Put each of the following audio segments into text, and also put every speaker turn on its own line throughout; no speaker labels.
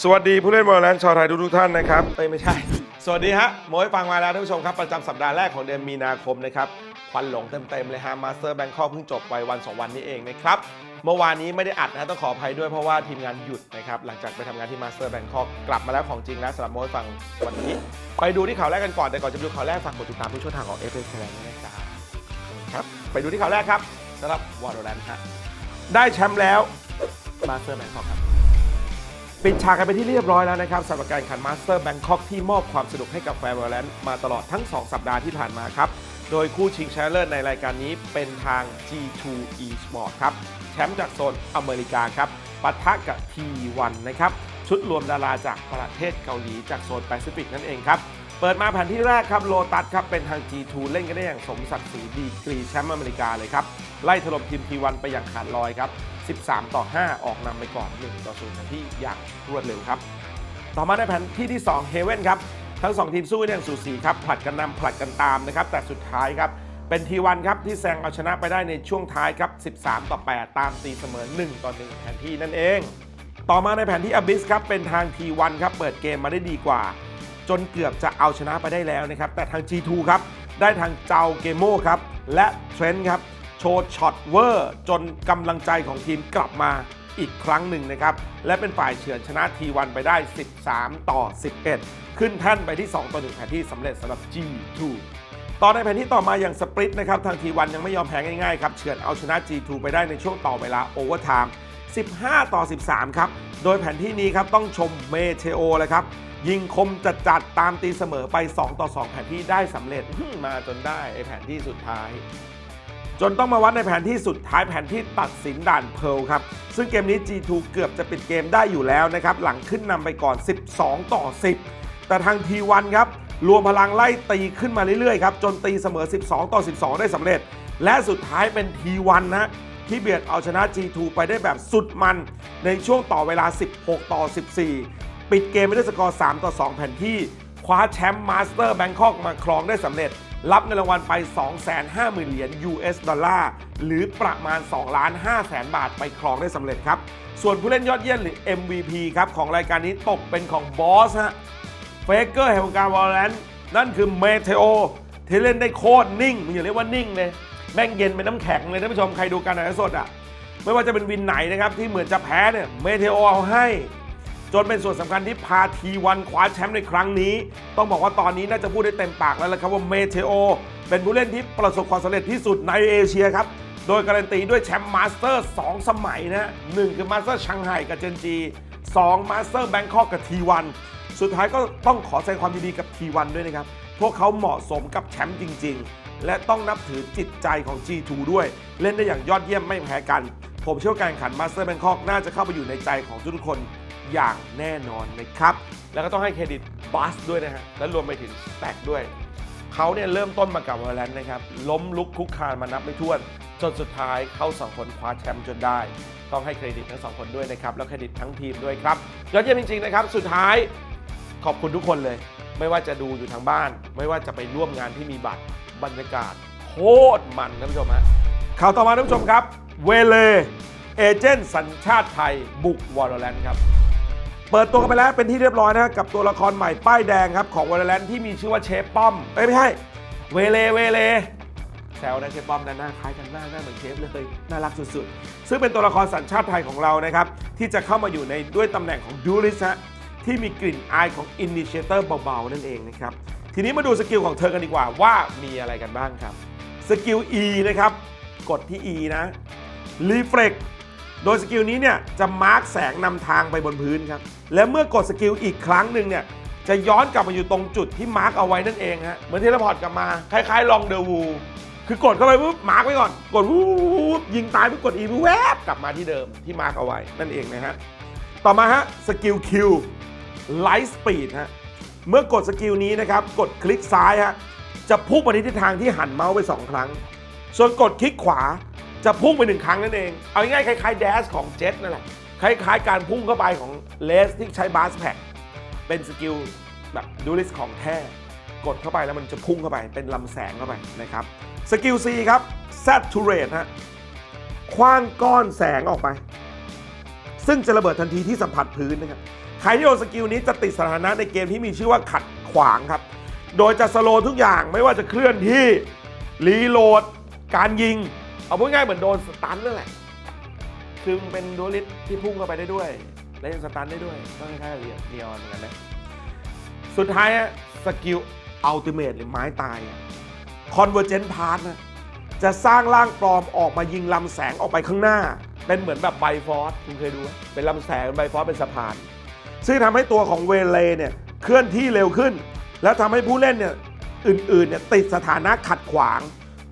สวัสดีผู้เล่นบอลแลนด์ชาวไทยทุกๆท่านนะครับเอ้ยไม่ใช่ สวัสดีฮะโมยฟังมาแล้วท่านผู้ชมครับ ประจำสัปดาห์แรกของเดือนมีนาคมนะครับควันหลงเต็มๆเลยฮะมาสเตอร์แบงคอกเพิ่งจบไปวัน 2 วันนี้เองนะครับ เมื่อวานนี้ไม่ได้อัดนะต้องขออภัยด้วยเพราะว่าทีมงานหยุดนะครับ หลังจากไปทำงานที่มาสเตอร์แบงคอกกลับมาแล้วของจริงแล้วสำหรับโมยฟังวันนี้ ไปดูที่ข่าวแรกกันก่อนแต่ก่อนจะไปดูข่าวแรกฝากกดติดตามทุกช่องทางของเอฟเอสไทยแลนด์ด้วยนะครับครับไปดูที่ข่าวแรกครับสำหรับวอร์แลนด์ฮะได้แชมป์แล้วมาสเตอร์แบงคอกครับ ปิดฉากกันไปที่เรียบร้อยแล้วนะครับสำหรับการแข่งขันมาสเตอร์แบงคอกที่มอบความสนุกให้กับแฟนบอลแลนด์มาตลอดทั้ง 2 สัปดาห์ที่ผ่านมาครับ โดยคู่ชิงชนะเลิศในรายการนี้เป็นทาง G2 Esport ครับ แชมป์จากโซนอเมริกาครับปะทะกับ T1 นะครับ ชุดรวมดาราจากประเทศเกาหลีจากโซนแปซิฟิกนั่นเองครับ เปิดมาแผ่นที่แรกครับโลตัสครับเป็นทาง G2 เล่นกันได้อย่างสมศักดิ์ศรีดีกรีแชมป์อเมริกาเลยครับไล่ถล่มทีม T1 ไปอย่างขาดลอยครับ 13 ต่อ 5 ออกนำไปก่อน 1 ต่อ0ทันที่อย่างรวดเร็วครับ ต่อมาในแผนที่ที่2เฮเว่นครับ ทั้ง 2 ทีมสู้กันอย่างสูสีครับผลัดกันนำผลัดกันตามนะครับ แต่สุดท้ายครับ เป็นทีวันครับ ที่แซงเอาชนะไปได้ในช่วงท้ายครับ 13 ต่อ 8 ตามตีเสมอ 1 ต่อ 1 แผนที่นั่นเอง ต่อมาในแผนที่อบิสครับเป็นทาง T1 ครับเปิดเกมมาได้ดีกว่า จนเกือบจะเอาชนะไปได้แล้วนะครับแต่ทาง G2 ครับได้ทางเจ้าเกโมครับและเทรนต์ครับ โชว์ช็อตเวอร์ จนกำลังใจของทีมกลับมาอีกครั้งหนึ่งนะครับ และเป็นฝ่ายเฉือนชนะ T1 ไปได้ 13 ต่อ 11 ขึ้นแท่นไปที่ 2 ต่อ 1 แผนที่สำเร็จสำหรับ G2 ต่อในแผนที่ต่อมาอย่างสปริตนะครับ ทาง T1 ยังไม่ยอมแพ้ง่ายๆครับเฉือนเอาชนะ G2 ไปได้ในช่วงต่อเวลาโอเวอร์ไทม์15 ต่อ 13 ครับ โดยแผนที่นี้ครับต้องชมเมเทโอเลยครับ ยิงคมจัดจัดๆตามตีเสมอไป 2 ต่อ 2 แผนที่ได้สำเร็จมาจนได้ไอแผนที่สุดท้าย จนต้องมาวัดในแผนที่สุดท้ายแผนที่ตัดสินด่านเพร์ลครับ ซึ่งเกมนี้ G2 เกือบจะปิดเกมได้อยู่แล้วนะครับ หลังขึ้นนำไปก่อน 12 ต่อ 10 แต่ทาง T1 ครับ รวมพลังไล่ตีขึ้นมาเรื่อยๆครับ จนตีเสมอ 12 ต่อ 12 ได้สำเร็จ และสุดท้ายเป็น T1 นะที่เบียดเอาชนะ G2 ไปได้แบบสุดมัน ในช่วงต่อเวลา 16 ต่อ 14 ปิดเกมไปด้วยสกอร์ 3 ต่อ 2 แผ่นที่ คว้าแชมป์มาสเตอร์แบงคอกมาครองได้สำเร็จ รับเงินรางวัลไป 250,000 เหรียญ US ดอลลาร์ หรือประมาณ2ล้าน5แสนบาทไปครองได้สำเร็จครับ ส่วนผู้เล่นยอดเยี่ยมหรือ MVP ครับ ของรายการนี้ตกเป็นของบอสฮะเฟเกอร์แห่งวงการวอลเลนนั่นคือเมเทโอที่เล่นได้โคตรนิ่งมันอย่าเรียกว่านิ่งเลย แม่งเย็นเป็นน้ำแข็งเลยท่านผู้ชมใครดูการถ่ายทอดสดอะไม่ว่าจะเป็นวินไหนนะครับที่เหมือนจะแพ้เนี่ยเมเทโอเอาให้ จนเป็นส่วนสำคัญที่พาทีวันคว้าแชมป์ในครั้งนี้ ต้องบอกว่าตอนนี้น่าจะพูดได้เต็มปากแล้วละครับว่าเมเทโอ เป็นผู้เล่นที่ประสบความสำเร็จที่สุดในเอเชียครับ โดยการันตีด้วยแชมป์มาสเตอร์ 2 สมัยนะหนึ่งคือมาสเตอร์ชังไห่กับเจนจีสองมาสเตอร์แบงคอกกับทีวันสุดท้ายก็ต้องขอแสดงความยินดีกับทีวันด้วยนะครับ พวกเขาเหมาะสมกับแชมป์จริง ๆ และต้องนับถือจิตใจของ G2 ด้วย เล่นได้อย่างยอดเยี่ยมไม่แพ้กัน ผมเชื่อว่าการแข่งขันมาสเตอร์แบงคอกน่าจะเข้าไปอยู่ในใจของทุกคน อย่างแน่นอนนะครับ แล้วก็ต้องให้เครดิตบัสด้วยนะฮะ และรวมไปถึงแต็กด้วย เขาเนี่ยเริ่มต้นมากับวอลเลนนะครับ ล้มลุกคุกคานมานับไม่ถ้วน จนสุดท้ายเข้าสองคนคว้าแชมป์จนได้ ต้องให้เครดิตทั้งสองคนด้วยนะครับ แล้วเครดิตทั้งทีมด้วยครับยอดเยี่ยมจริงๆนะครับ สุดท้ายขอบคุณทุกคนเลย ไม่ว่าจะดูอยู่ทางบ้าน ไม่ว่าจะไปร่วมงานที่มีบัตร บรรยากาศโคตรมันท่านผู้ชมฮะข่าวต่อมาท่านผู้ชมครับ เวเล เอเจนต์สัญชาติไทย บุกวอลเลนครับ เปิดตัวกันไปแล้วเป็นที่เรียบร้อยนะกับตัวละครใหม่ป้ายแดงครับของวอลเลนที่มีชื่อว่าเชฟป้อมเอ้ยไม่ใช่เวเลเวเลแซวนะเชฟป้อมนะหน้าคล้ายกันหน้าหน้าเหมือนเชฟเลยน่ารักสุดๆ ซึ่งเป็นตัวละครสัญชาติไทยของเรานะครับที่จะเข้ามาอยู่ในด้วยตำแหน่งของดูริสฮะที่มีกลิ่นอายของอินิเชเตอร์เบาๆนั่นเองนะครับทีนี้มาดูสกิลของเธอกันดีกว่าว่ามีอะไรกันบ้างครับสกิล E นะครับกดที่ E นะรีเฟล็ก โดยสกิลนี้เนี่ยจะมาร์กแสงนำทางไปบนพื้นครับ และเมื่อกดสกิลอีกครั้งหนึ่งเนี่ยจะย้อนกลับมาอยู่ตรงจุดที่มาร์กเอาไว้นั่นเองฮะเหมือนเทเลพอร์ตกลับมาคล้ายๆลองเดวูคือกดเข้าไปปุ๊บมาร์กไว้ก่อน กดวูบยิงตายปุ๊บกดอีปุ๊บแวบกลับมาที่เดิมที่มาร์กเอาไว้นั่นเองนะฮะต่อมาฮะสกิลคิวไลท์สปีดฮะเมื่อกดสกิลนี้นะครับกดคลิกซ้ายฮะจะพุ่งไปในทิศทางที่หันเมาส์ไปสองครั้ง ส่วนกดคลิกขวา จะพุ่งไปหนึ่งครั้งนั่นเอง เอาง่ายๆคล้ายๆแดชของเจ็ตนั่นแหละ คล้ายๆ การพุ่งเข้าไปของเลสที่ใช้บาสแพ็กเป็นสกิลแบบดูลิสของแท้ กดเข้าไปแล้วมันจะพุ่งเข้าไป เป็นลำแสงเข้าไปนะครับสกิล C ครับ saturate ฮะคว้างก้อนแสงออกไป ซึ่งจะระเบิดทันทีที่สัมผัสพื้นนะครับ ใครที่โดนสกิลนี้จะติดสถานะในเกมที่มีชื่อว่าขัดขวางครับ โดยจะสโลว์ทุกอย่างไม่ว่าจะเคลื่อนที่รีโหลด การยิง เอาพูดง่ายเหมือนโดนสตันนั่นแหละ คือมันเป็นดูลิสที่พุ่งเข้าไปได้ด้วย และยังสตันได้ด้วยก็คล้ายๆเรียเรียนเหมือนกันนะ สุดท้ายอะสกิลอัลติเมทหรือไม้ตายคอนเวอร์เจนพาร์นะจะสร้างร่างปลอมออกมายิงลำแสงออกไปข้างหน้า เป็นเหมือนแบบไบฟอสคุณเคยดูไหมเป็นลำแสงไบฟอสเป็นสะพาน ซึ่งทำให้ตัวของเวเลเนี่ยเคลื่อนที่เร็วขึ้น แล้วทำให้ผู้เล่นเนี่ยอื่นๆเนี่ยติดสถานะขัดขวาง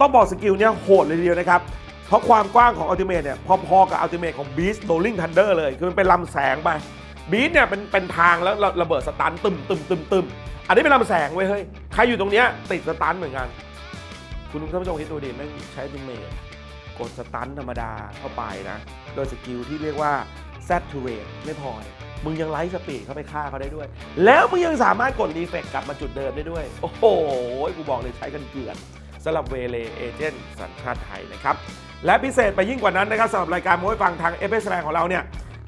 ต้องบอกสกิลเนี่ยโหดเลยทีเดียวนะครับ เพราะความกว้างของอัลติเมทเนี่ยพอๆกับอัลติเมทของบีสโ o ลลิงทันเดอร์เลย คือมันเป็นลำแสงไปบีสเนี่ยเป็นเป็นทางแล้วระเบิดสตันตึมตึมตึมตึมอันนี้เป็นลำแสงเว้ยเฮ้ย ใครอยู่ตรงเนี้ยติดสตันเหมือนกัน คุณท่านผู้ชมคิดดูดิแม่งใช้อัลติเมทกดสตันธรรมดาเข้าไปนะ โดยสกิลที่เรียกว่า saturate ไม่พอยมึงยังไลท์สปีดเข้าไปฆ่าเขาได้ด้วย แล้วมึงยังสามารถกดรีเฟกกลับมาจุดเดิมได้ด้วย โอ้โห กูบอกเลยใช้กันเกลือน สำหรับเวเลเอเจนต์สัญชาติไทยนะครับ และพิเศษไปยิ่งกว่านั้นนะครับสำหรับรายการมวยฟังทางเอฟเอสแของเราเนี่ย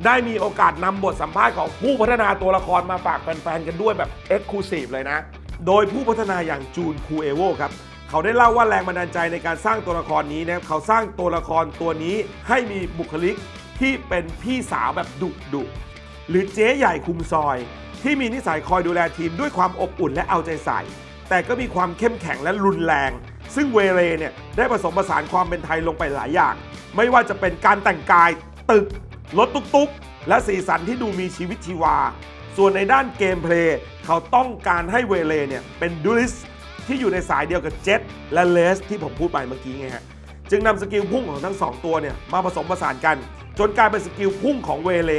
ได้มีโอกาสนำบทสัมภาษณ์ของผู้พัฒนาตัวละครมาฝากแฟนๆกันด้วยแบบเอ็กซ์คลูซีฟเลยนะ โดยผู้พัฒนาอย่างจูนคูเอโวครับเขาได้เล่าว่าแรงบันดาลใจในการสร้างตัวละครนี้นะครับเขาสร้างตัวละครตัวนี้ให้มีบุคลิกที่เป็นพี่สาวแบบดุดุหรือเจ๊ใหญ่คุมซอย ที่มีนิสัยคอยดูแลทีมด้วยความอบอุ่นและเอาใจใส่ แต่ก็มีความเข้มแข็งและรุนแรง ซึ่งเวเรเนี่ยได้ผสมผสานความเป็นไทยลงไปหลายอย่าง ไม่ว่าจะเป็นการแต่งกาย ตึก รถตุ๊กๆ และสีสันที่ดูมีชีวิตชีวา ส่วนในด้านเกมเพลย์เขาต้องการให้เวเลเนี่ยเป็นดูลิสที่อยู่ในสายเดียวกับเจ็ตและเลสที่ผมพูดไปเมื่อกี้ไงฮะจึงนำสกิลพุ่งของทั้งสองตัวเนี่ยมาผสมผสานกัน จนกลายเป็นสกิลพุ่งของเวเล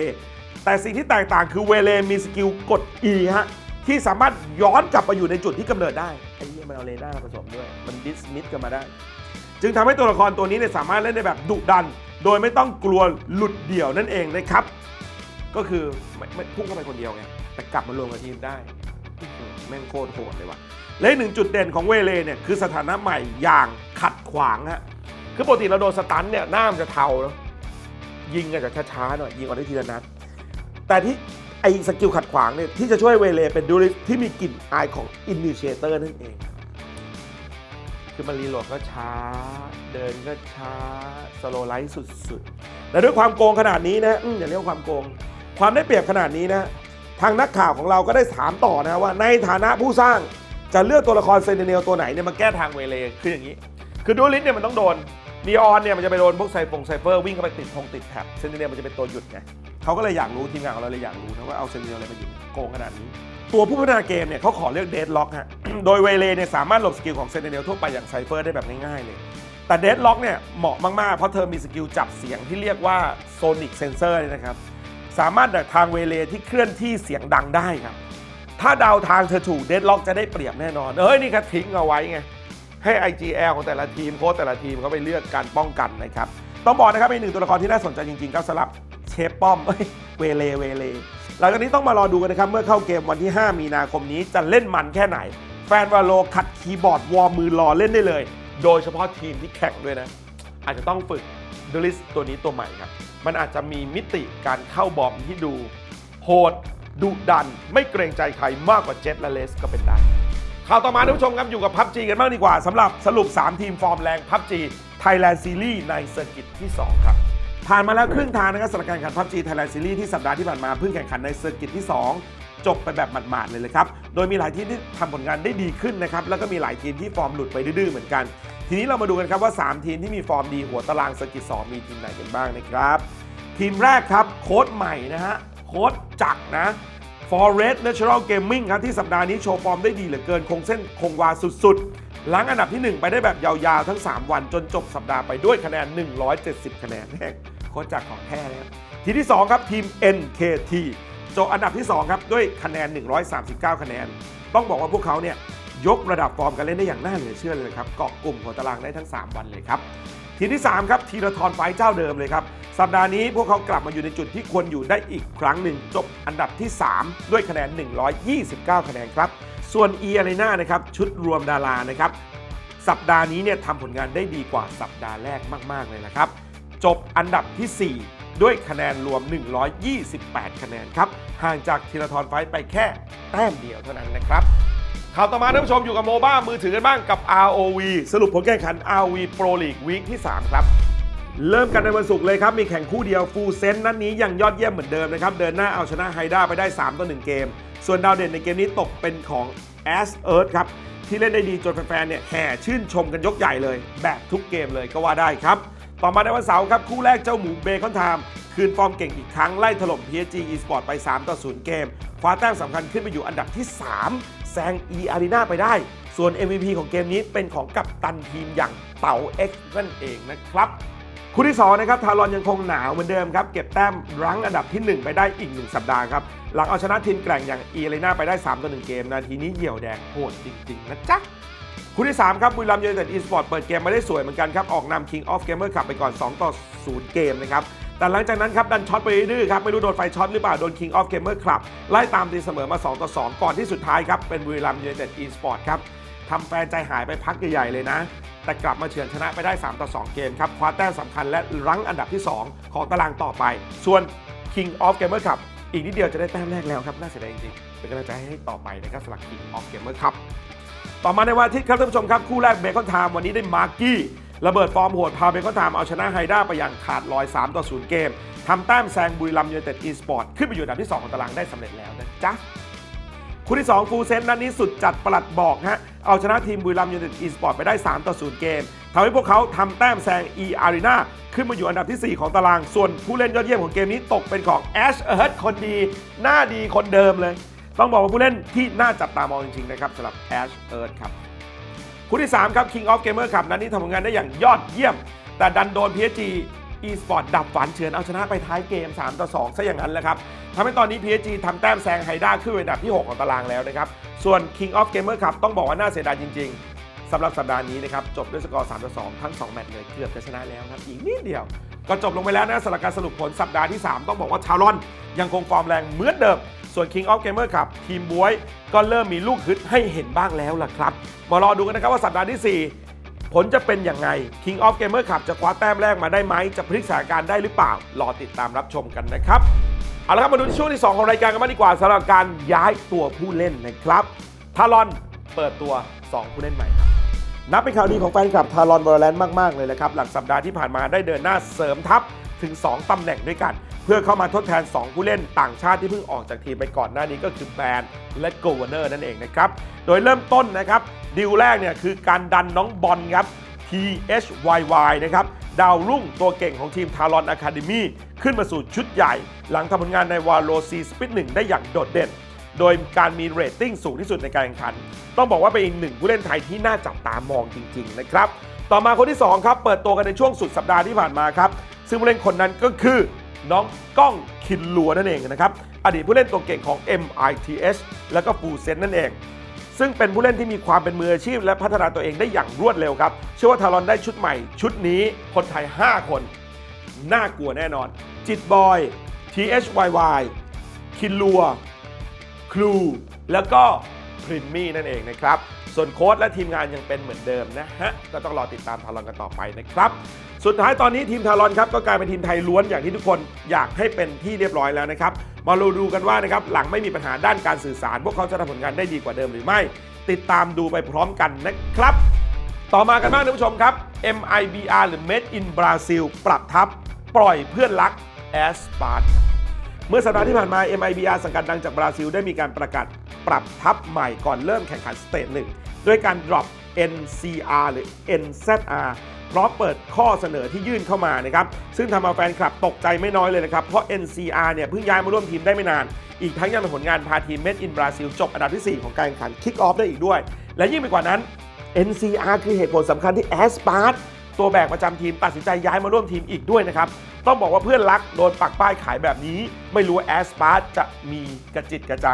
แต่สิ่งที่แตกต่างคือเวเลมีสกิลกด E ฮะ ที่สามารถย้อนกลับไปอยู่ในจุดที่กำเนิดได้ไอ้เนี่ยมันเอาเรดาร์มาผสมด้วย มันดิสมิสกันมาได้ จึงทำให้ตัวละครตัวนี้เนี่ยสามารถเล่นได้แบบดุดัน โดยไม่ต้องกลัวหลุดเดี่ยวนั่นเองนะครับ ก็คือไม่ไม่พุ่งเข้าไปคนเดียวไงแต่กลับมารวมกับทีมได้แม่งโคตรโหดเลยว่ะและหนึ่งจุดเด่นของเวเลเนี่ยคือสถานะใหม่อย่างขัดขวางฮะคือปกติเราโดนสตันเนี่ยหน้ามันจะเทาเนาะยิงกันจะช้าๆหน่อยยิงออกได้ทีละนัดแต่ที่ ไอสกิลขัดขวางเนี่ยที่จะช่วยเวเลเป็นดูริสที่มีกลิ่นอายของอินดิเชเตอร์นั่นเอง คือมันรีโหลดก็ช้า เดินก็ช้า สโลไลท์สุดๆ และด้วยความโกงขนาดนี้นะอืมอย่าเรียกว่าความโกง ความได้เปรียบขนาดนี้นะ ทางนักข่าวของเราก็ได้ถามต่อนะว่า ในฐานะผู้สร้างจะเลือกตัวละครเซนติเนลตัวไหนเนี่ยมาแก้ทางเวเลคืออย่างนี้ คือดูลิสเนี่ยมันต้องโดนนีออนเนี่ยมันจะไปโดนพวกไซฟงไซเฟอร์วิ่งเข้าไปติดธงติดแท็บเซนติเนลมันจะเป็นตัวหยุดไง เขาก็เลยอยากรู้ทีมงานของเราเลยอยากรู้นะว่าเอาเซนติเนลอะไรมาหยุดโกงขนาดนี้ ตัวผู้พัฒนาเกมเนี่ยเขาขอเลือกเดดล็อกฮะ โดยเวเลเนี่ยสามารถหลบสกิลของเซนติเนลทั่วไปอย่างไซเฟอร์ได้แบบง่ายๆเลย แต่เดดล็อกเนี่ยเหมาะมากๆ เพราะเธอมีสกิลจับเสียงที่เรียกว่าโซนิกเซนเซอร์นี่นะครับ สามารถดักทางเวเลที่เคลื่อนที่เสียงดังได้ครับ ถ้าเดาวทางเธอถูกเดดล็อกจะได้เปรียบแน่นอน เอ้ยนี่ก็ทิ้งเอาไว้ไง ให้ IGL ของแต่ละทีมโค้ชแต่ละทีมเขาไปเลือกการป้องกันนะครับ ต้องบอกนะครับเป็นหนึ่งตัวละครที่น่าสนใจจริงๆครับสำหรับ เชฟป้อมเอ้ยเวเลเวเลหลังจากนี้ต้องมารอดูกันนะครับ เมื่อเข้าเกมวันที่ 5 มีนาคมนี้จะเล่นมันแค่ไหน แฟนวาโลขัดคีย์บอร์ดวอร์มือรอเล่นได้เลย โดยเฉพาะทีมที่แข่งด้วยนะ อาจจะต้องฝึกดูลิสตัวนี้ตัวใหม่ครับ มันอาจจะมีมิติการเข้าบอมที่ดู โหดดุดัน ไม่เกรงใจใครมากกว่าเจ็ตและเลสก็เป็นได้ข่าวต่อมาท่านผู้ชมครับ อยู่กับพับจีกันบ้างดีกว่าสำหรับสรุป 3 ทีมฟอร์มแรงพับจีไทยแลนด์ซีรีส์ในเซอร์กิตที่ 2 ครับ ผ่านมาแล้วครึ่งทางนะครับสำหรับการแข่งขันพับจีไทยแลนด์ซีรีส์ที่สัปดาห์ที่ผ่านมาเพิ่งแข่งขันในเซอร์กิตที่ 2 จบไปแบบหมาดๆเลยเลยครับ โดยมีหลายทีมที่ทำผลงานได้ดีขึ้นนะครับ แล้วก็มีหลายทีมที่ฟอร์มหลุดไปดื้อๆเหมือนกัน ทีนี้เรามาดูกันครับว่า 3 ทีมที่มีฟอร์มดีหัวตารางเซอร์กิต2มีทีมไหนกันบ้างนะครับ ทีมแรกครับโค้ดใหม่นะฮะโค้ดจักรนะ Forest Natural Gaming ครับที่สัปดาห์นี้โชว์ฟอร์มได้ดีเหลือเกินคงเส้นคงวาสุดๆหลังอันดับที่ 1 ไปได้แบบยาวๆทั้ง 3 วันจนจบสัปดาห์ไปด้วยคะแนน 170 คะแนนแค้ชจักของแท้นะครับทีมที่ 2 ครับทีม NKT จบอันดับที่ 2 ครับ ด้วยคะแนน 139 คะแนน ต้องบอกว่าพวกเขาเนี่ยยกระดับฟอร์มการเล่นได้อย่างน่าเหลือเชื่อเลยครับเกาะกลุ่มหัวตารางได้ทั้ง 3 วันเลยครับ ทีมที่ 3 ครับทีรทรไฟเจ้าเดิมเลยครับ สัปดาห์นี้พวกเขากลับมาอยู่ในจุดที่ควรอยู่ได้อีกครั้งหนึ่ง จบอันดับที่ 3 ด้วยคะแนน 129 คะแนนครับ ส่วน e a r e n a นะครับชุดรวมดารานะครับสัปดาห์นี้เนี่ยทำผลงานได้ดีกว่าสัปดาห์แรกมาก ๆ เลยนะครับ จบอันดับที่ 4 ด้วยคะแนนรวม 128 คะแนนครับ ห่างจากทีละทอนไฟท์ไปแค่แต้มเดียวเท่านั้นนะครับข่าวต่อมาท่านผู้ชมอยู่กับโมบ้ามือถือกันบ้างกับ ROV สรุปผลการแข่งขัน ROV Pro League วีคที่ 3 ครับ เริ่มกันในวันศุกร์เลยครับ มีแข่งคู่เดียวฟูลเซนต์นัดนี้ยังยอดเยี่ยมเหมือนเดิมนะครับ เดินหน้าเอาชนะไฮด้าไปได้ 3 ต่อ 1 เกม ส่วนดาวเด่นในเกมนี้ตกเป็นของ a s e a r t h ครับ ที่เล่นได้ดีจนแฟนๆเนี่ยแห่ชื่นชมกันยกใหญ่เลย แบบทุกเกมเลยก็ว่าได้ครับ ต่อมาในวันเสาร์ครับ คู่แรกเจ้าหมูเบคอนไทม์คืนฟอร์มเก่งอีกครั้ง ไล่ถล่ม PSG Esport ไป 3 ต่อ 0 เกมคว้าแต้มสำคัญขึ้นไปอยู่อันดับที่ 3 แซง E Arena ไปได้ ส่วน MVP ของเกมนี้เป็นของกัปตันทีมอย่างเต๋า X นั่นเองนะครับคู่ที่2นะครับทารอนยังคงหนาวเหมือนเดิมครับ เก็บแต้มรั้งอันดับที่ 1 ไปได้อีก 1 สัปดาห์ครับ หลังเอาชนะทีมแกร่งอย่างอีเลนาไปได้3ต่อ1เกม นาทีนี้เหี่ยวแดงโหดจริง ๆ นะจ๊ะ คู่ที่ 3 ครับบุรีรัมย์ยูไนเต็ดอีสปอร์ตเปิดเกมมาได้สวยเหมือนกันครับ ออกนำ King of Gamer ขับไปก่อน 2 ต่อ 0 เกมนะครับ แต่หลังจากนั้นครับ ดันช็อตไปดื้อครับ ไม่รู้โดนไฟช็อตหรือเปล่า โดน King of Gamer ขับ ไล่ตามตีเสมอมา 2 ต่อ 2 ก่อนที่สุดท้ายครับ เป็นบุรีรัมย์ยูไนเต็ดอีสปอร์ตครับทำแฟนใจหายไปพักใหญ่ๆเลยนะ แต่กลับมาเฉือนชนะไปได้ 3 ต่อ 2 เกมครับคว้าแต้มสำคัญและรั้งอันดับที่ 2 ของตารางต่อไป ส่วน King of Gamer ขับอีกนิดเดียวจะได้แต้มแรกแล้วครับน่าเสียดายจริงๆเป็นกำลังใจให้ต่อไปนะครับสำหรับ King of Gamer ครับ ต่อมาในวันอาทิตย์ครับท่านผู้ชมครับ คู่แรกเบคอนไทม์วันนี้ได้มาร์กี้ระเบิดฟอร์มโหดพาเบคอนไทม์เอาชนะไฮด้าไปอย่างขาดลอย 3 ต่อ 0 เกมทำแต้มแซงบุรีรัมย์ยูไนเต็ดอีสปอร์ตขึ้นไปอยู่อันดับที่ 2 ของตารางได้สำเร็จแล้วนะจ๊ะคู่ที่ 2 ฟูลเซนนัดนี้สุดจัดประหลัดบอกฮะเอาชนะทีมบุรีรัมย์ยูไนเต็ดอีสปอร์ตไปได้ 3 ต่อ 0 เกมทำให้พวกเขาทำแต้มแซง E Arena ขึ้นมาอยู่อันดับทีสี่ 4 ของตาราง ส่วนผู้เล่นยอดเยี่ยมของเกมนี้ตกเป็นของ Ash e a r t h คนดี หน้าดีคนเดิมเลย ต้องบอกว่าผู้เล่นที่น่าจับตามองจริงๆนะครับสำหรับ Ash e a r t h ครับคู่ที่ 3 ครับ King of Gamer ครับนัดนี้ทำผลงานได้อย่างยอดเยี่ยม แต่ดันโดน PSG eSport ดับฝันเฉือนเอาชนะไปท้ายเกม 3 ต่อ 2 ซะอย่างนั้นแหละครับทำให้ตอนนี้ PSG ทำแต้มแซงไฮด้าขึ้นเป็นอันดับที่ 6 ของตารางแล้วนะครับ ส่วน King of Gamer ครับต้องบอกว่าน่าเสียดายจริงๆสำหรับสัปดาห์นี้นะครับจบด้วยสกอร์ 3 ต่อ 2 ทั้ง 2 แมตช์เลยเกือบจะชนะแล้วครับอีกนิดเดียว ก็จบลงไปแล้วนะสำหรับการสรุปผลสัปดาห์ที่ 3 ต้องบอกว่าชาลอนยังคงฟอร์มแรงเหมือนเดิม ส่วน King of Gamer ครับทีมบวยก็เริ่มมีลูกฮึดให้เห็นบ้างแล้วล่ะครับ มารอดูกันนะครับว่าสัปดาห์ที่ 4 ผลจะเป็นอย่างไง King of Gamer ขับจะคว้าแต้มแรกมาได้ไหมจะพลิกสถานการณ์ได้หรือเปล่า รอติดตามรับชมกันนะครับเอาละครับมาดูที่ช่วงที่ 2 ของรายการกันบ้างดีกว่าสำหรับการย้ายตัวผู้เล่นนะครับทารอนเปิดตัว 2 ผู้เล่นใหม่ครับนับเป็นข่าวดีของแฟนคลับทารอนบอลแลนด์มาก ๆ เลยนะครับ หลังสัปดาห์ที่ผ่านมาได้เดินหน้าเสริมทัพ ถึง 2 ตำแหน่งด้วยกัน เพื่อเข้ามาทดแทน 2 ผู้เล่นต่างชาติที่เพิ่งออกจากทีมไปก่อนหน้านี้ก็คือแบนและโกเวเนอร์นั่นเองนะครับ โดยเริ่มต้นนะครับดีลแรกเนี่ยคือการดันน้องบอลครับ THYY นะครับดาวรุ่งตัวเก่งของทีมทารอนอะคาเดมีขึ้นมาสู่ชุดใหญ่ หลังทำผลงานในวาโลซีสปิดหนึ่งได้อย่างโดดเด่น โดยการมีเรตติ้งสูงที่สุดในการแข่งขัน ต้องบอกว่าเป็นอีกหนึ่งผู้เล่นไทยที่น่าจับตามองจริง ๆ นะครับ ต่อมาคนที่ 2 ครับ เปิดตัวกันในช่วงสุดสัปดาห์ที่ผ่านมาครับ ซึ่งผู้เล่นคนนั้นก็คือน้องก้องคินลัวนั่นเองนะครับ อดีตผู้เล่นตัวเก่งของ MITH แล้วก็ฟูเซนนั่นเอง ซึ่งเป็นผู้เล่นที่มีความเป็นมืออาชีพ และพัฒนาตัวเองได้อย่างรวดเร็วครับ เชื่อว่าทารอนได้ชุดใหม่ ชุดนี้คนไทย 5 คน น่ากลัวแน่นอน จิตบอย THYY คินลัว ครู แล้วก็พริมมี่นั่นเองนะครับ ส่วนโค้ชและทีมงานยังเป็นเหมือนเดิมนะฮะ ก็ต้องรอติดตามทารอนกันต่อไปนะครับ สุดท้ายตอนนี้ทีมทารอนครับก็กลายเป็นทีมไทยล้วนอย่างที่ทุกคนอยากให้เป็นที่เรียบร้อยแล้วนะครับมาดูดูกันว่านะครับหลังไม่มีปัญหาด้านการสื่อสาร พวกเขาจะทำผลงานได้ดีกว่าเดิมหรือไม่ ติดตามดูไปพร้อมกันนะครับ ต่อมากันบ้างท่านผู้ชมครับ MIBR หรือ Made in Brazil ปรับทับปล่อยเพื่อนรัก a s p a r t เมื่อสัปดาห์ที่ผ่านมา MIBR สังกัดดังจากบราซิลได้มีการประกาศปรับทัพใหม่ก่อนเริ่มแข่งขันสเตจหนึ่งด้วยการ drop NCR หรือ NZR พร้อมเปิดข้อเสนอที่ยื่นเข้ามานะครับ ซึ่งทำเอาแฟนคลับตกใจไม่น้อยเลยนะครับ เพราะ NCR เนี่ยเพิ่งย้ายมาร่วมทีมได้ไม่นาน อีกทั้งยังเป็นผลงานพาทีม Made in Brazil จบอันดับที่ 4 ของการแข่งขัน Kick Off ได้อีกด้วย และยิ่งไปกว่านั้น NCR คือเหตุผลสำคัญที่ a s p a r t ตัวแบกประจำทีมตัดสินใจย้ายมาร่วมทีมอีกด้วยนะครับ ต้องบอกว่าเพื่อนรักโดนปักป้ายขายแบบนี้ ไม่รู้แอสปาร์จะมีกระจิตกระใจ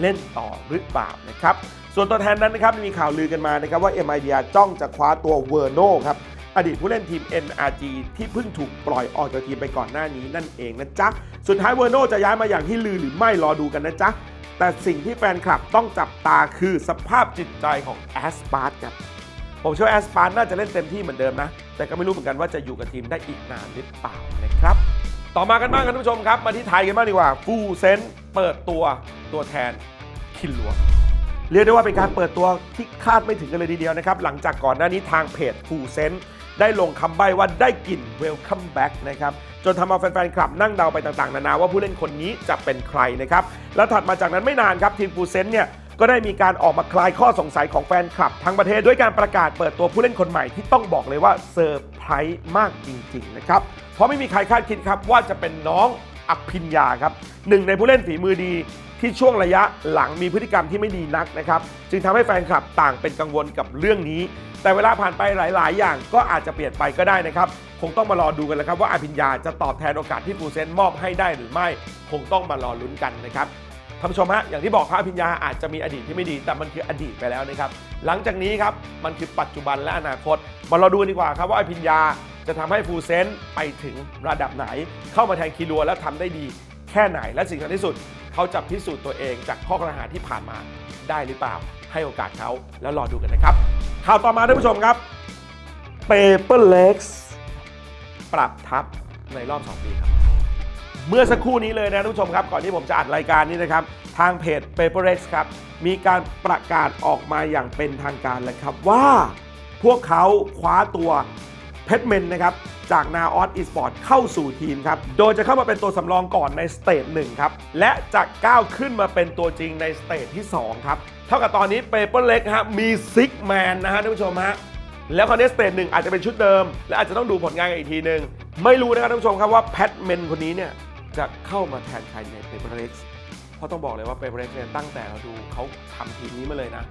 เล่นต่อหรือเปล่านะครับ ส่วนตัวแทนนั้นนะครับมีข่าวลือกันมานะครับว่า MIDR จ้องจะคว้าตัวเวอร์โนครับอดีตผู้เล่นทีม NRG ที่เพิ่งถูกปล่อยออกจากทีมไปก่อนหน้านี้นั่นเองนะจ๊ะ สุดท้ายเวอร์โนจะย้ายมาอย่างที่ลือหรือไม่รอดูกันนะจ๊ะ แต่สิ่งที่แฟนคลับต้องจับตาคือสภาพจิตใจของแอสปาร์ครับ ผมเชื่อแอสปาร์น่าจะเล่นเต็มที่เหมือนเดิมนะ แต่ก็ไม่รู้เหมือนกันว่าจะอยู่กับทีมได้อีกนานหรือเปล่านะครับ ต่อมากันบ้างครับท่านผู้ชมครับ มาที่ไทยกันบ้างดีกว่าฟูเซนเปิดตัวตัวแทนคินลัว เรียกได้ว่าเป็นการเปิดตัวที่คาดไม่ถึงกันเลยทีเดียวนะครับ หลังจากก่อนหน้านี้ทางเพจฟูเซนได้ลงคำใบ้ว่าได้กลิ่น Welcome Back นะครับ จนทำเอาแฟนๆ คลับนั่งเดาไปต่างๆ นานาว่าผู้เล่นคนนี้จะเป็นใครนะครับ และถัดมาจากนั้นไม่นานครับ ทีมฟูเซนเนี่ยก็ได้มีการออกมาคลายข้อสงสัยของแฟนคลับ ทั้งประเทศด้วยการประกาศเปิดตัวผู้เล่นคนใหม่ที่ต้องบอกเลยว่าเซอร์ไพรส์มากจริงๆนะครับ เพราะไม่มีใครคาดคิดครับว่าจะเป็นน้องอภิญญาครับหนึ่งในผู้เล่นฝีมือดี ที่ช่วงระยะหลังมีพฤติกรรมที่ไม่ดีนักนะครับ จึงทำให้แฟนคลับต่างเป็นกังวลกับเรื่องนี้ แต่เวลาผ่านไปหลาย ๆ อย่างก็อาจจะเปลี่ยนไปก็ได้นะครับคงต้องมารอดูกันแล้วครับว่าอภิญญาจะตอบแทนโอกาสที่ฟูเซนมอบให้ได้หรือไม่ คงต้องมารอลุ้นกันนะครับท่านผู้ชมฮะอย่างที่บอกครับอภิญญาอาจจะมีอดีตที่ไม่ดี แต่มันคืออดีตไปแล้วนะครับ หลังจากนี้ครับมันคือปัจจุบันและอนาคต มารอดูกันดีกว่าครับว่าอภิญญาจะทำให้ฟูเซนไปถึงระดับไหน เข้ามาแทนคีรัวและทำได้ดีแค่ไหนและสิ่งสำคัญที่สุด เขาจะพิสูจน์ตัวเองจากข้อกล่าวหาที่ผ่านมาได้หรือเปล่า ให้โอกาสเขาแล้วรอดูกันนะครับ ข่าวต่อมาท่านผู้ชมครับ Paper Legs ปรับทับในรอบ 2 ปีครับ เมื่อสักครู่นี้เลยนะท่านผู้ชมครับ ก่อนที่ผมจะอัดรายการนี้นะครับ ทางเพจ Paper Legs ครับ มีการประกาศออกมาอย่างเป็นทางการแล้วครับว่าพวกเขาคว้าตัวเพชรเมนนะครับ จากนาออสอีสปอร์ตเข้าสู่ทีมครับ โดยจะเข้ามาเป็นตัวสำรองก่อนในสเตจหนึ่งครับ และจะก้าวขึ้นมาเป็นตัวจริงในสเตจที่ 2 ครับ เท่ากับตอนนี้เปเปอร์เล็กฮะมีซิกแมนนะฮะท่านผู้ชมฮะแล้วคราวนี้สเตจหนึ่งอาจจะเป็นชุดเดิม และอาจจะต้องดูผลงานกันอีกทีหนึ่งไม่รู้นะครับท่านผู้ชมครับว่าแพทเมนคนนี้เนี่ยจะเข้ามาแทนใครในเปเปอร์เล็กเพราะต้องบอกเลยว่าเปเปอร์เล็กเนี่ยตั้งแต่เราดูเขาทำทีมนี้มาเลยนะ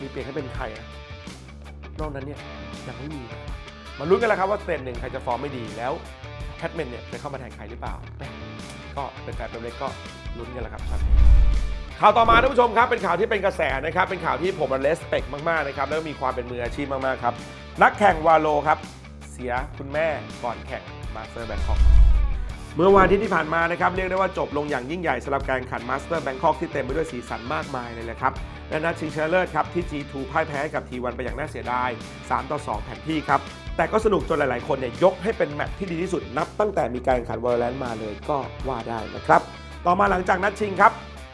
มีเปลี่ยนให้เป็นใครอะนอกนั้นเนี่ยยังไม่มี มาลุ้นกันแล้วครับว่าสเตจหนึ่งใครจะฟอร์มไม่ดีแล้วแพทเมนเนี่ยจะเข้ามาแทนใครหรือเปล่า ก็เป็นแฟนเปเปอร์เล็กก็ลุ้นกันแล้วครับช็อตนี้ข่าวต่อมาท่านผู้ชมครับ เป็นข่าวที่เป็นกระแสนะครับ เป็นข่าวที่ผมเลสเปกมากๆนะครับ แล้วก็มีความเป็นมืออาชีพมากๆครับ นักแข่งวาโลครับ เสียคุณแม่ก่อนแข่งมาสเตอร์แบงคอกเมื่อวันอาที่ที่ผ่านมานะครับเรียกได้ว่าจบลงอย่างยิ่งใหญ่สำหรับการแข่งขันมาสเตอร์แบงคอกที่เต็มไปด้วยสีสันมากมายเลยแหละครับและนัดชิงชนะเลิศครับที่ G2 พ่ายแพ้กับ T1 ไปอย่างน่าเสียดาย 3 ต่อ 2 แผนที่ครับ แต่ก็สนุกจนหลายๆ คนเนี่ยยกให้เป็นแมตช์ที่ดีที่สุดนับตั้งแต่มีการแข่งขันวอลเลนมาเลยก็ว่าได้นะครับ ต่อมาหลังจากนัดชิงครับ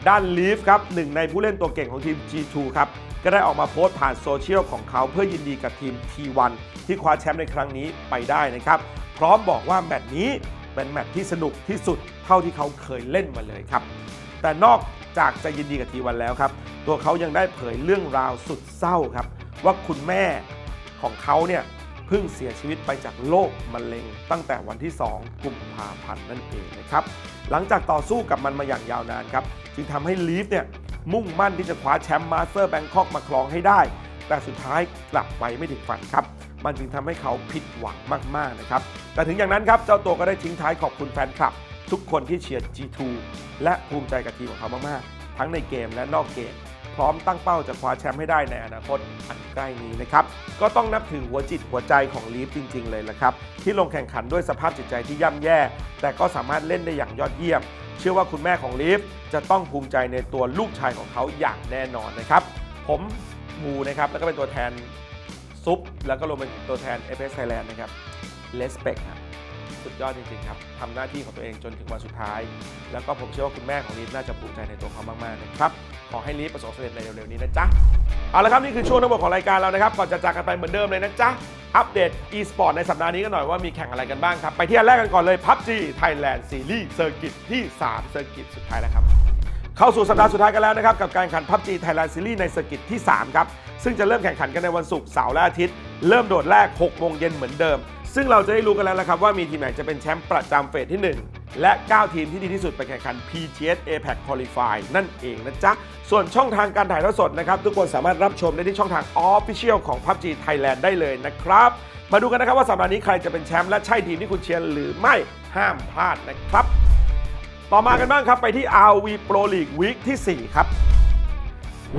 ด้านลีฟครับหนึ่งในผู้เล่นตัวเก่งของทีม G2 ครับ ก็ได้ออกมาโพสต์ผ่านโซเชียลของเขาเพื่อยินดีกับทีม T1 ที่คว้าแชมป์ในครั้งนี้ไปได้นะครับ พร้อมบอกว่าแมตช์นี้เป็นแมตช์ที่สนุกที่สุดเท่าที่เขาเคยเล่นมาเลยครับ แต่นอกจากจะยินดีกับทีวันแล้วครับ ตัวเขายังได้เผยเรื่องราวสุดเศร้าครับ ว่าคุณแม่ของเขาเนี่ย พิ่งเสียชีวิตไปจากโรคมะเร็ง ตั้งแต่วันที่ 2 กุมภาพันธ์นั่นเองนะครับ หลังจากต่อสู้กับมันมาอย่างยาวนานครับ จึงทำให้ลีฟเนี่ยมุ่งมั่นที่จะคว้าแชมป์มาสเตอร์แบงคอกมาครองให้ได้ แต่สุดท้ายกลับไปไม่ถึงฝันครับ มันจึงทำให้เขาผิดหวังมากๆนะครับ แต่ถึงอย่างนั้นครับเจ้าตัวก็ได้ทิ้งท้ายขอบคุณแฟนคลับ ทุกคนที่เชียร์ G2 และภูมิใจกับทีมของเขามากๆ ทั้งในเกมและนอกเกม พร้อมตั้งเป้าจะคว้าแชมป์ให้ได้ในอนาคตอันใกล้นี้นะครับก็ต้องนับถือหัวจิตหัวใจของลีฟจริง ๆ เลยละครับที่ลงแข่งขันด้วยสภาพจิตใจที่ย่ำแย่ แต่ก็สามารถเล่นได้อย่างยอดเยี่ยม เชื่อว่าคุณแม่ของลีฟจะต้องภูมิใจในตัวลูกชายของเขาอย่างแน่นอนนะครับ ผมมูนะครับแล้วก็เป็นตัวแทนซุปแล้วก็รวมเป็นตัวแทน f s Thailand นะครับ Respect ครับ ดยอดจริงๆครับทำหน้าที่ของตัวเองจนถึงวันสุดท้าย แล้วก็ผมเชื่อว่าคุณแม่ของลีฟน่าจะภูมิใจในตัวเขามากๆนะครับขอให้ลีฟประสบความสำเร็จในเร็วๆนี้นะจ๊ะเอาละครับนี่คือช่วงทั้งหมดของรายการเรานะครับก่อนจะจากกันไปเหมือนเดิมเลยนะจ๊ะอัปเดต e-sport ในสัปดาห์นี้กันหน่อยว่ามีแข่งอะไรกันบ้างครับ ไปที่อันแรกกันก่อนเลย PUBG Thailand Series Circuit ที่3เซอร์กิตสุดท้ายแล้วครับ เข้าสู่สัปดาห์สุดท้ายกันแล้วนะครับ กับการแข่งขัน PUBG Thailand Series ในเซอร์กิตที่ 3 ครับ ซึ่งจะเริ่มแข่งขันกันในวันศุกร์เสาร์และอาทิตย์ เริ่มโดดแรก 6 โมงเย็นเหมือนเดิม ซึ่งเราจะได้รู้กันแล้วนะครับว่ามีทีมไหนจะเป็นแชมป์ประจำเฟสที่ 1 และ 9 ทีมที่ดีที่สุดไปแข่งขัน PGS APAC Qualify นั่นเองนะจ๊ะ ส่วนช่องทางการถ่ายทอดสดนะครับ ทุกคนสามารถรับชมได้ที่ช่องทาง Official ของ PUBG Thailand ได้เลยนะครับ มาดูกันนะครับว่าสัปดาห์นี้ใครจะเป็นแชมป์และใช่ทีมที่คุณเชียร์หรือไม่ห้ามพลาดนะครับ ต่อมากันบ้างครับไปที่ RV Pro League Week ที่ 4 ครับ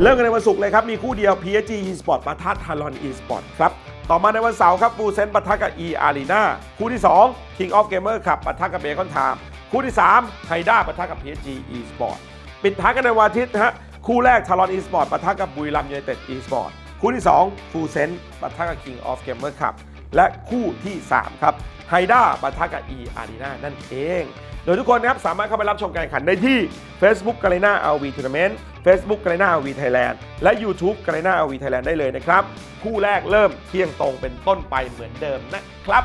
เริ่มกันในวันศุกร์เลยครับมีคู่เดียว PSG Esport ปะทะทารอน Esport ครับ ต่อมาในวันเสาร์ครับฟูเซนปะทะกับ E Arena คู่ที่ 2 King of Gamer ครับปะทะกับเบคอนไทม์คู่ที่3ไฮด้าปะทะกับ PSG Esport ปิดท้ายกันในวันอาทิตย์นะฮะคู่แรกทารอน Esport ปะทะกับบุรีรัมยูไนเต็ด Esport คู่ที่2ฟูเซนปะทะกับ King of Gamer ครับและคู่ที่ 3 ครับไฮด้าปะทะกับ e a r e n a นั่นเอง โดยทุกคนนะครับสามารถเข้าไปรับชมการแข่งขันได้ที่ Facebook g a r e n a RV Tournament Facebook g a r e n a RV Thailand และ YouTube g a r e n a RV Thailand ได้เลยนะครับ คู่แรกเริ่มเที่ยงตรงเป็นต้นไปเหมือนเดิมนะครับ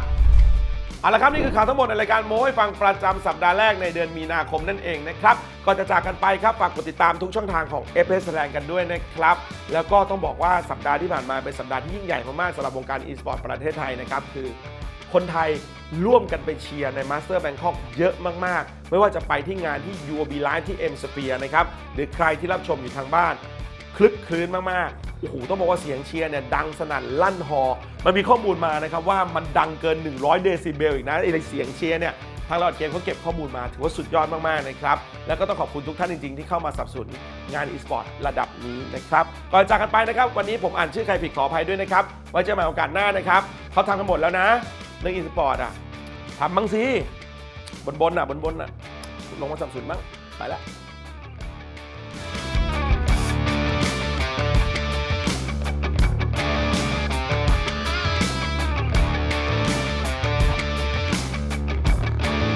เอาละครับ นี่คือข่าวทั้งหมดในรายการโม้ให้ฟังประจำสัปดาห์แรกในเดือนมีนาคมนั่นเองนะครับก่อนจะจากกันไปครับฝากกดติดตามทุกช่องทางของ f s แสดงกันด้วยนะครับ แล้วก็ต้องบอกว่าสัปดาห์ที่ผ่านมาเป็นสัปดาห์ที่ยิ่งใหญ่มากๆสำหรับวงการ e-sport ประเทศไทยนะครับคือ คนไทยร่วมกันไปเชียร์ใน Master Bangkok เยอะมาก ๆ ไม่ว่าจะไปที่งานที่ UOB Live ที่ M Sphere นะครับ หรือใครที่รับชมอยู่ทางบ้าน คลึกคลื้นมาก ๆ โอ้โห ต้องบอกว่าเสียงเชียร์เนี่ยดังสนั่นลั่นฮอ มันมีข้อมูลมานะครับว่ามันดังเกิน 100 เดซิเบลอีกนะไอ้เสียงเชียร์เนี่ยทางเราเกมเขาเก็บข้อมูลมาถือว่าสุดยอดมาก ๆ นะครับ แล้วก็ต้องขอบคุณทุกท่านจริง ๆ ที่เข้ามาสนับสนุนงาน e-sport ระดับนี้นะครับ ก่อนจากกันไปนะครับ วันนี้ผมอ่านชื่อใครผิดขออภัยด้วยนะครับ ไว้เจอกันใหม่โอกาสหน้านะครับเขาทำกันหมดแล้วนะ เรื่องอีสปอร์ตอะทำบ้างสิบนบนอะบนบนอะลงมาสับสนุนบ้างไปละ